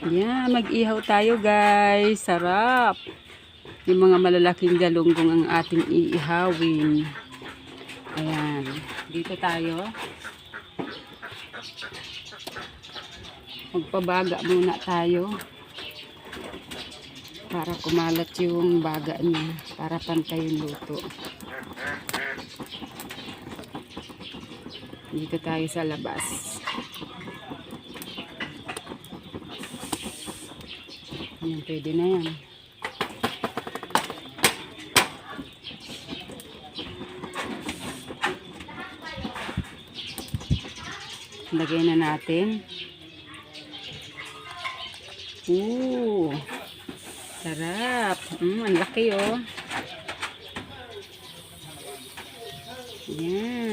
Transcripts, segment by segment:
Yan, mag-ihaw tayo guys. Sarap. Yung mga malalaking galunggong ang ating iihawin. Ayan. Dito tayo. Magpabaga muna tayo. Para kumalat yung baga niya. Para pantay yung luto. Dito tayo sa labas. Yan, pwede na yan. Lagay na natin. Ooh. Sarap. Mm, ang laki oh. Yan.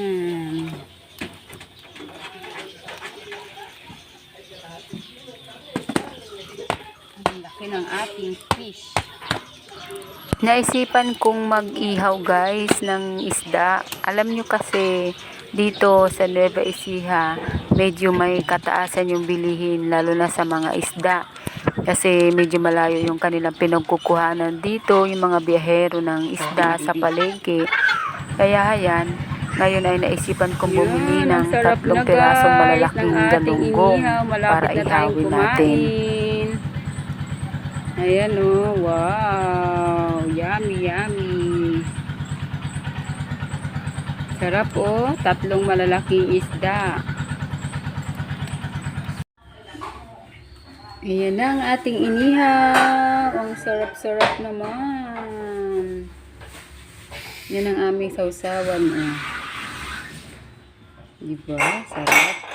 Ang laki ng ating fish. Naisipan kong mag-ihaw guys ng isda. Alam nyo kasi dito sa Nueva Ecija, medyo may kataasan yung bilihin lalo na sa mga isda. Kasi medyo malayo yung kanilang pinagkukuhanan dito, yung mga biyahero ng isda sa palengke. Kaya ayan, ngayon ay naisipan kong bumili ng tatlong pirasong malalaking galunggong para ihawin natin. Ayan oh, wow. Yummy, yummy. Sarap oh, tatlong malalaking isda. Ayan na ang ating inihaw. Ang sarap-sarap naman. Yan ang aming sausawan. Oh. Diba? Sarap.